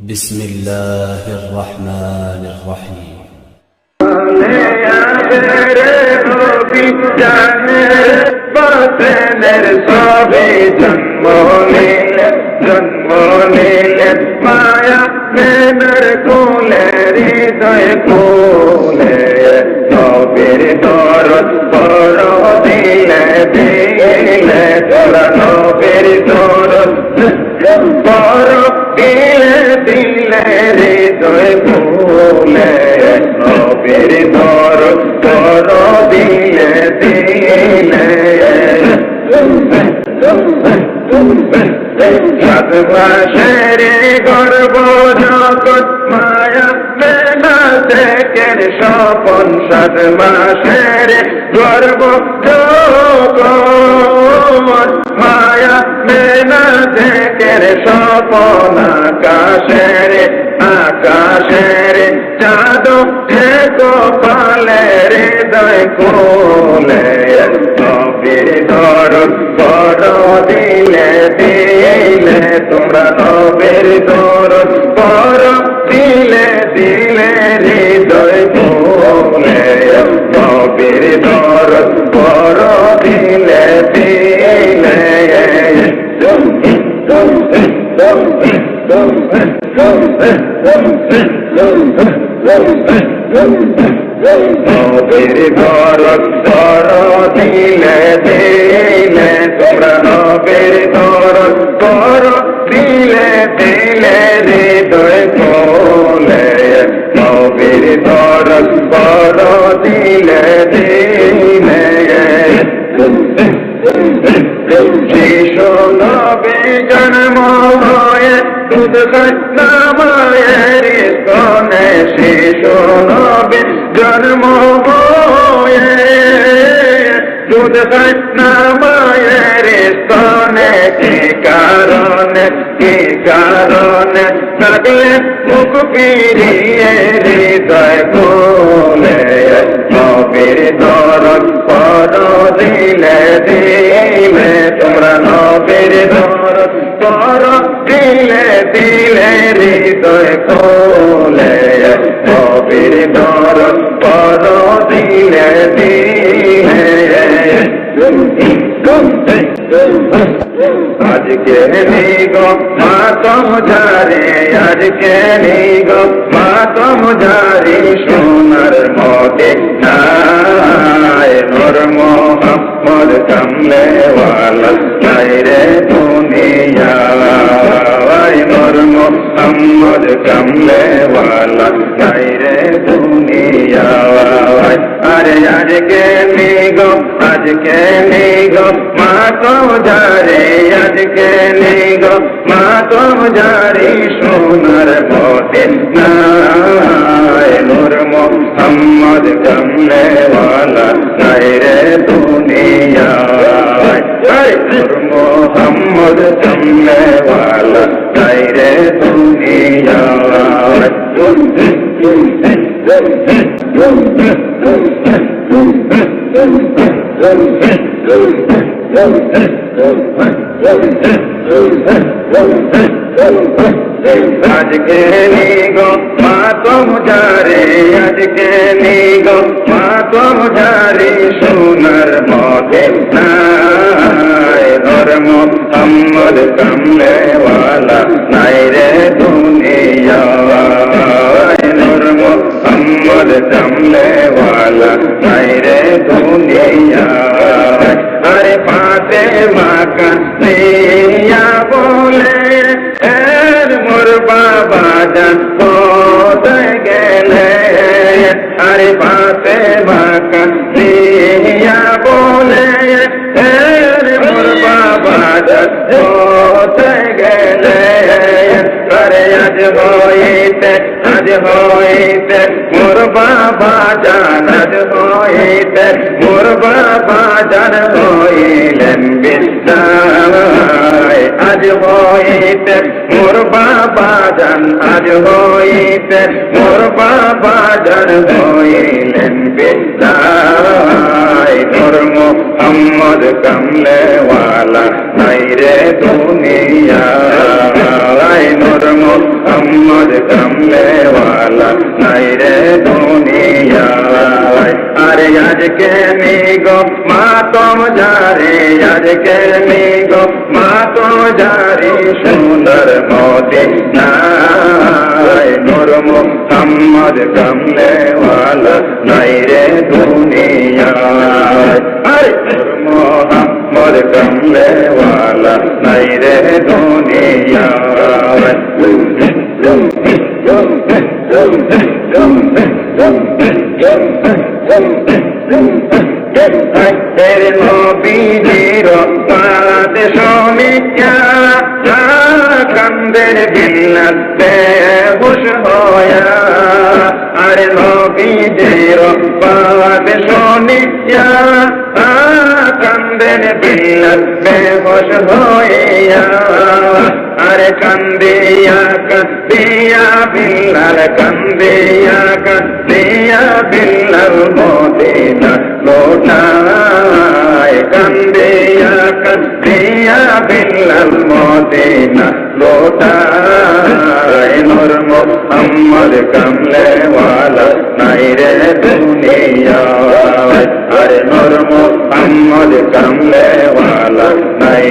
بسم الله الرحمن الرحيم জন্ম নিলেন জন্ম নিলেন মায়া মেনর কোলে হৃদয় কোলে নবীর দরদ পর দিলে দিলে তোরা নবীর দরদ পর কোলে নবীর দরদ পর দিলে দিলে। সাত মাসের গর্ব জগৎ থেকে স্বপন সাত মাসের গর্ব মায়া মেলা থেকে স্বপন আকাশের আকাশের চাঁদ কপালের হৃদয় কোলে ধর বড় দিলে দিলে তোমরা নবীর ধর নবীর দরদ কর দিলে দিলে তোমরা নবীর দরদ কর দিলে দিলে হৃদয় শিশু নবী, জন্ম হয়ে দুধ নামায়ের স্তনে, কি কারণে কি কারণে? থাকলে মুখ ফিরিয়ে হৃদয় কোলে নবীর দরদ পর দিলে দিলে, তোমরা নবীর দরদ পর দিলে দিলে, হৃদয় আজকে নেই গো? মাতম ঝারে আজকে নেই গো? মাতম ঝারি, সোনার মতে নাই। নর মোহাম্মদ কামলে ওয়ালা নাই রে দুনিয়া। নর মোহাম্মদ কামলে রে দুনিয়া। আরে আজকে নেই গো? আজকে নেই গো? যারে আজকে নেই গো মা তো যারে সোনার মতে নাই। নূর মোহাম্মদ কমলে ওয়ালা নাই রে দুনিয়া নূর মোহাম্মদ কমলে ওয়ালা নাই রে দুনিয়া আজকে নিগো, মা তুম যারে, আজকে নিগো, মা তুম যারে, সোনার মতে নাই। ধর্ম মোহাম্মদ কমলে ওয়ালা নাই রে দুনিয়া নূর মোহাম্মদ কমলে ওয়ালা নাই রে দুনিয়া আরে পাতে মাকা নিয়া বলে এর মোর বাবা জান কোথায় গেলে আরে পাতে মাকা নিয়া বলে এর মোর বাবা জান কোথায় গেলে আরে আজ হইতে আজ হইতে মোর বাবা জান আজ হইতে মোর বাবা জান, আজ হইতে মোর বাবা জান হইলেন বিদ্যায় মোর মোহাম্মদ কমলে ওয়ালা নাই রে দুনিয়া মোহাম্মদ কামলে ওয়ালা নাই রে দুনিয়ায়। আরে আজকে মি গো মাতম যারে আজকে মি গো মাতম যারে সুন্দর মতে নাই নূর মোহাম্মদ কামলে ওয়ালা নাই রে দুনিয়ায় আরে নূর মোহাম্মদ কামলে ওয়ালা নাই রে দুনিয়ায় তেরে নবীজির পাদ শোনিয়া কান্দের বিল্লাতে হুশ হয়া আরে নবীজির পাদ শোনিয়া কান্দের বিল্লাতে হুশ হইয়া আরে কান্দিয়া কান্দিয়া বিল্লাল কান্দিয়া কান্দিয়া বিল্লাল মদিনা লোটায় কান্দিয়া কান্দিয়া বিল্লাল মদিনা লোটায় নূর মোহাম্মদ কামলে ওয়ালা নাই রে দুনিয়া আরে নূর মোহাম্মদ কামলে ওয়ালা নাই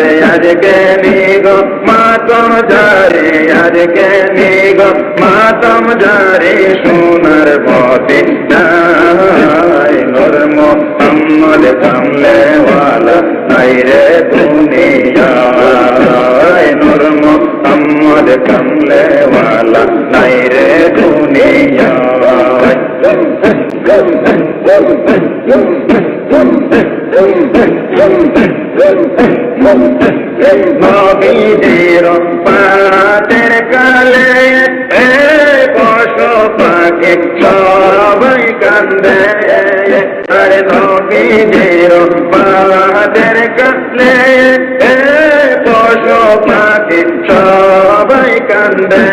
রে দুনিয়া আরে আজকে নিগো মাতম যারে আজকে নিগো মাতম যারে সোনার পথে নাই নূর মোহাম্মদ কামলে ওয়ালা নাই রে দুনিয়া নূর মোহাম্মদ কামলে ওয়ালা নাই রে দুনিয়া নবীদের পাতের কালে পশু পাখি সবাই কান্দে আরে নবীদের পাতের কালে পশু পাখি সবাই কান্দে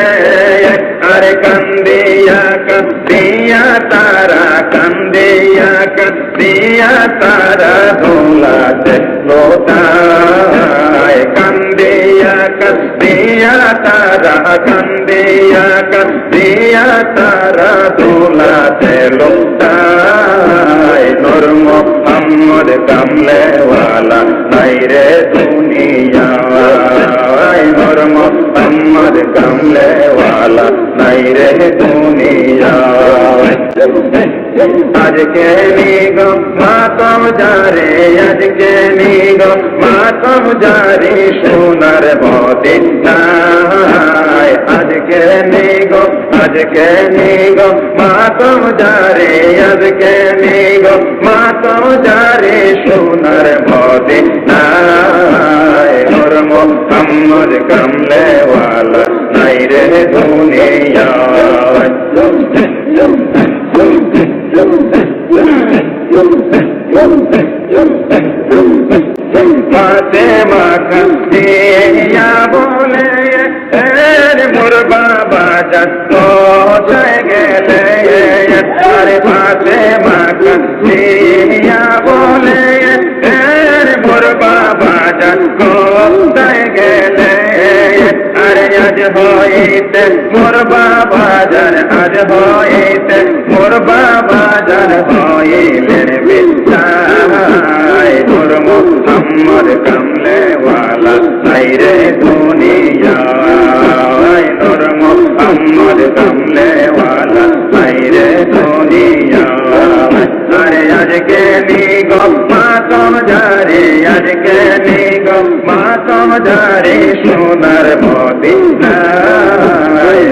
আরে কান্দিয়া কান্দিয়া তারা কান্দিয়া কান্দিয়া তারা দোলাতে লোটায় কান্দিয়া কান্দিয়া, তারা কান্দিয়া কান্দিয়া, তারা দোলাতে লোটায় নূর মোহাম্মদ কামলে ওয়ালা নাই রে দুনিয়া নূর মোহাম্মদ কামলে ওয়ালা নাই দুনিয়া আজকে নিগ মাতম যারে আজকে নিগ মাতম যারে সোনার নাই। আজকে নিগ আজকে নিগ মাতম যারে আজকে নিগ মাতম যারে সোনার মতে ফাতেমা কান্দিয়া বলে, এর মোর বাবা যত গেলে আরে ফাতেমা কান্দিয়া বলে, এর মোর বাবা যত গেলে আরে আজ হইতে মোর বাবা জান আজ হইতে মোর বাবা জান যারে সোনার মদিনায়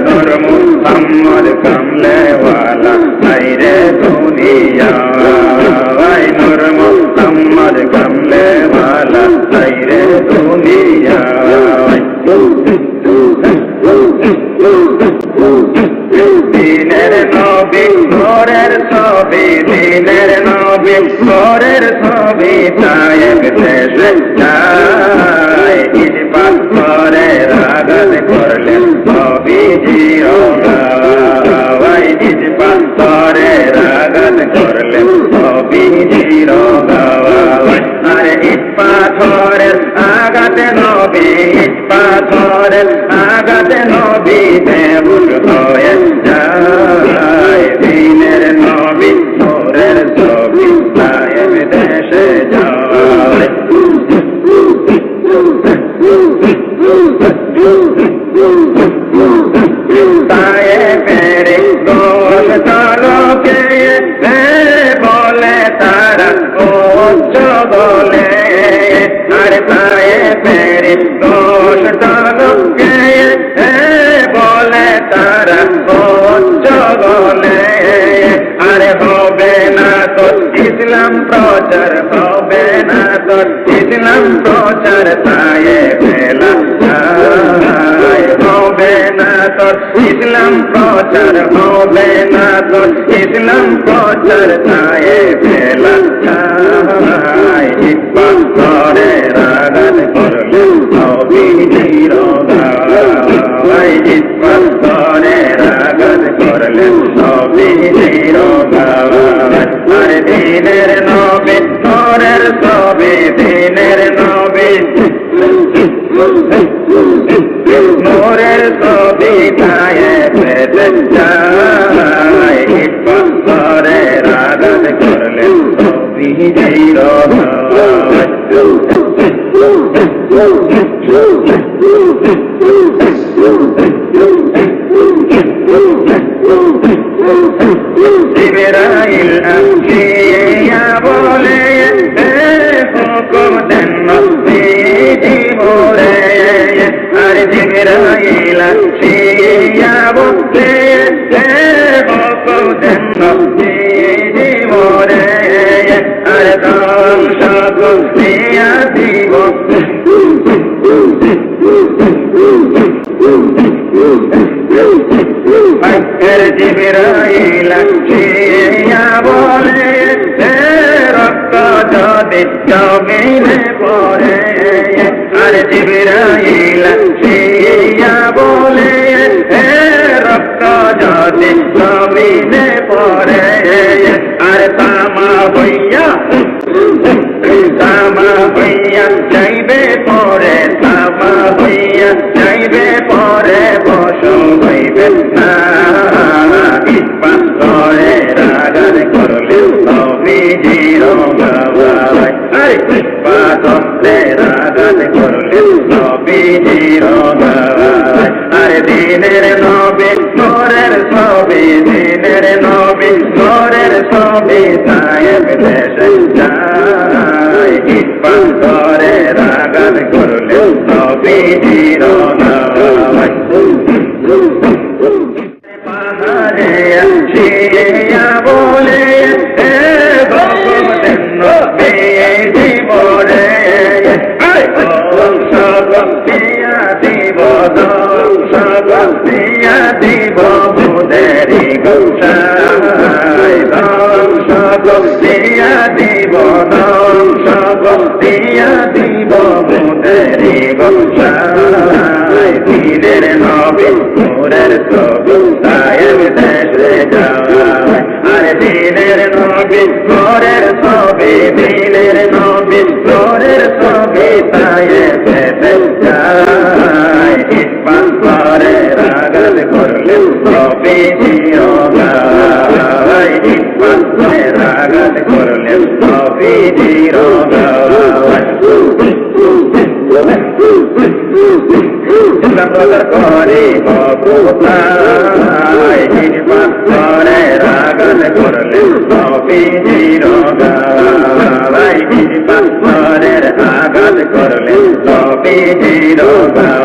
নূর মুহাম্মদ কামলে ওয়ালা নাই রে দুনিয়া। নূর মুহাম্মদ কামলে ওয়ালা নাই রে দুনিয়া। দিনের নবী ঘরের ছবি, দিনের নবী ঘরের ছবি তায়েব দেশে প্রচার হবে না তোর ইসলাম প্রচার তায়ে ফেলা Yeah. விட করে বকুতায় নির্বাণ করে রাগন করলে সবই নিরোগায় নির্বাণ করে রাগন করলে সবই নিরোগা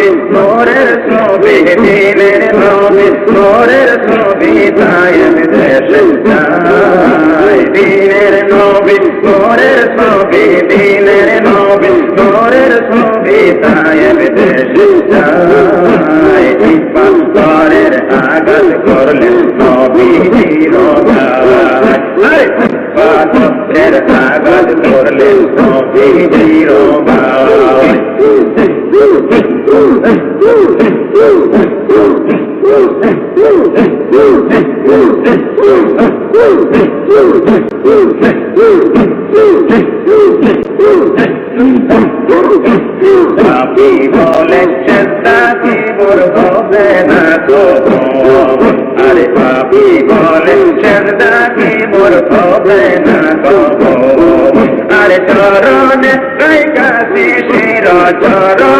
নবী মোরের নবী দিনের নবী মোরের নবী তায়ের দেশে তাই দিনের নবী মোরের নবী দিনের নবী মোরের নবী তায়ের দেশে তাই পাপি বলেছেন তাকে মোর হবে না তো আরে পাপি বলেছেন তাকে মোর হবে না কব আরে চরণে তাই কাশি শির চরণে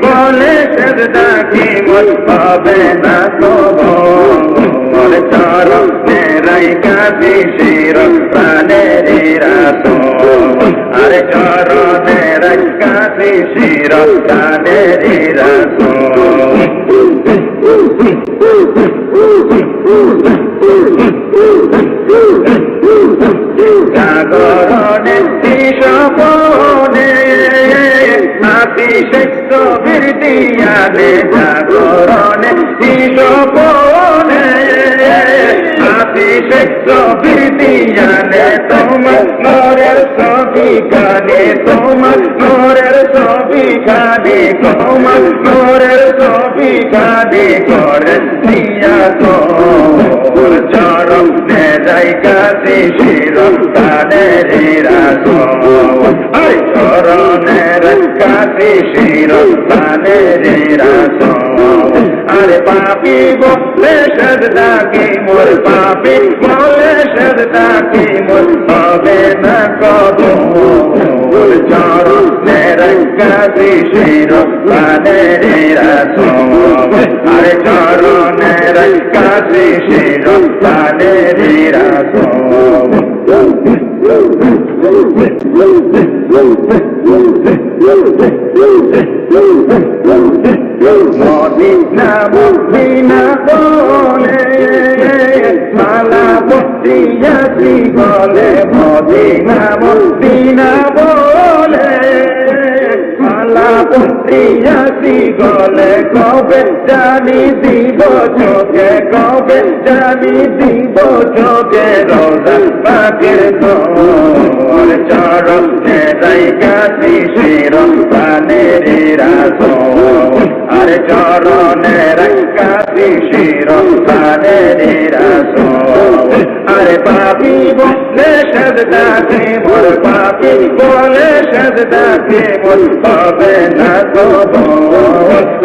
বলে সদাকে মোর হবে না তো মোর চরণ মেরাই কাশি শির প্রাণে রাত আরে চরণের কাশি শির প্রাণে রাত জাগরণে বীরদিয়ানে জাগরণে সপনে নাতি শেষ বীরদিয়ানে তোমার নরের ছবি কানে তোমার নরের ছবি কানে তোমার নরের ছবি কানে করে দিয়া তোর চরম নে যাই কাশি শির তানে রাস কাশি শির তানে রাস আরে পাপি বলে সদাকে মোর পাপি বলে সদাকে মোর হবে না কত চরণের কাশি শির তানে রাস আরে চরণের কাশি শির তানে রাস মদিনা মদিনা বলে মালা বসিয়াছি বলে মদিনা মদিনা বসিয়াছি গলে কবে জানি দিব চোখে, কবে জানি দিব চোখে রোজা পাকের তোর চরণ নেই কাশি শির প্রাণের রাস আর চরণের কাশি শির প্রাণের রাস আরে পাপি বলে সদাকে মোর পাপি বলে সদাকে মোর হবে না তো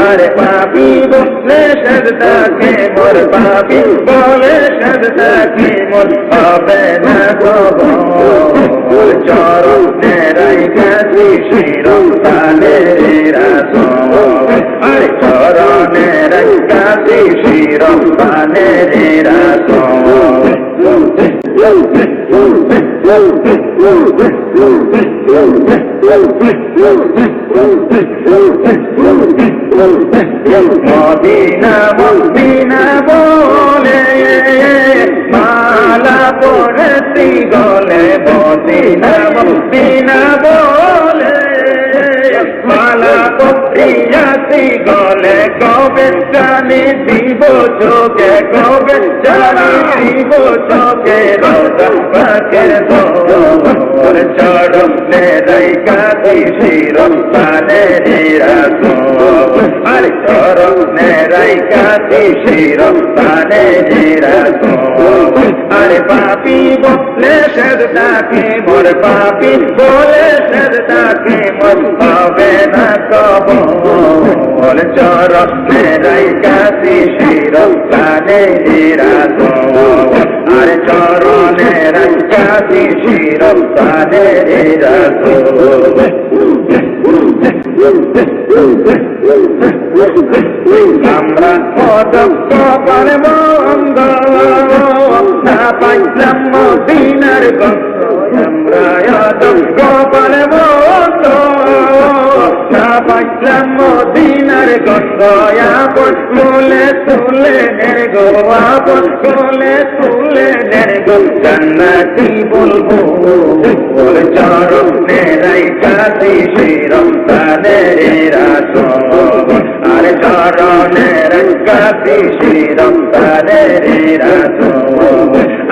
আরে পাপি বলে সদাকে মোর পাপি বলে সদাকে মোর হবে না তো চরণের কাশি শির প্রাণের রাস আরে চরণের কাশি শির প্রাণের রাস মদিনা মদিনা বলে মালা পড়তি গলে মদিনা মদিনা বলে মালা পড়িয়াতি গলে। গো কবে জানি দিব চোখে কবে জানি দিব চোখে রোজা পাকের দোর চরণে রাইকা শির পানে রাখো আরে চরণে রাইকা শির পানে রাখো আরে পাপি বলে সদতাকে মোর পাপি, বলে সদতাকে মোর পাবে না কব বল চরণে রাইকা শির পানে রাখো আরে চরণে শির পানে রাখো আমরা পদক্ষ পারব অঙ্গ। না পাইলাম মদিনার গঙ্গ আমরা অদক্ষ পারব না পাইলাম মদিনার গঙ্গ আপন তুলে গো আপন তুলে তুলে নের গো। জান্নাতি বলব ওর চরণে তাদের রাসো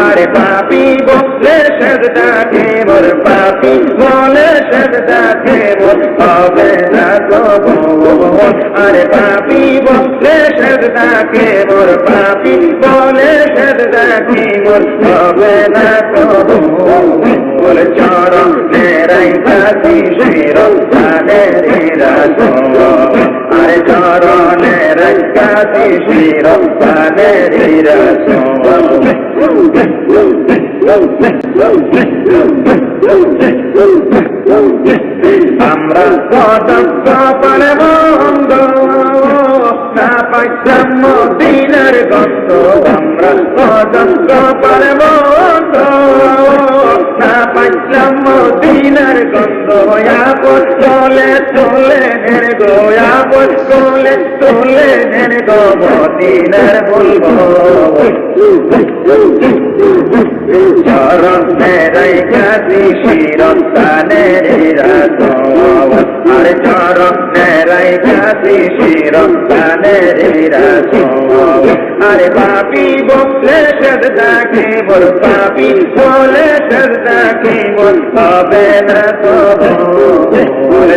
আরে পাপি বলে সদদাকে মোর পাপি বলে সদদাকে মোর হবে আরে পাপি বলে সদদাকে মোর পাপি? বলে সদদাকে মোর হবে না গো বল চরণ নেরাই কাতি শির তানে রাসো আরে চরণে রাইকাতি শির তানে রাসো আমরা কদক্ষ পারব অঙ্গ না পাইতাম মদিনার গন্ধ। আমরা কদক্ষ পারব অঙ্গ না পাইতাম মদিনার গন্ধ। আপন চলে চলে নের গো। আপন চলে চলে নের গো। মদিনার বলব। চরণ মেরাই কাতি শিরম তানে আরে পাপি বলে সদদাকে বল, পাপি বলে সদদাকে বল, হবে না তো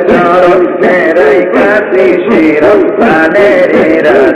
চরণ মেরাই কাতি শিরম তানে রাখো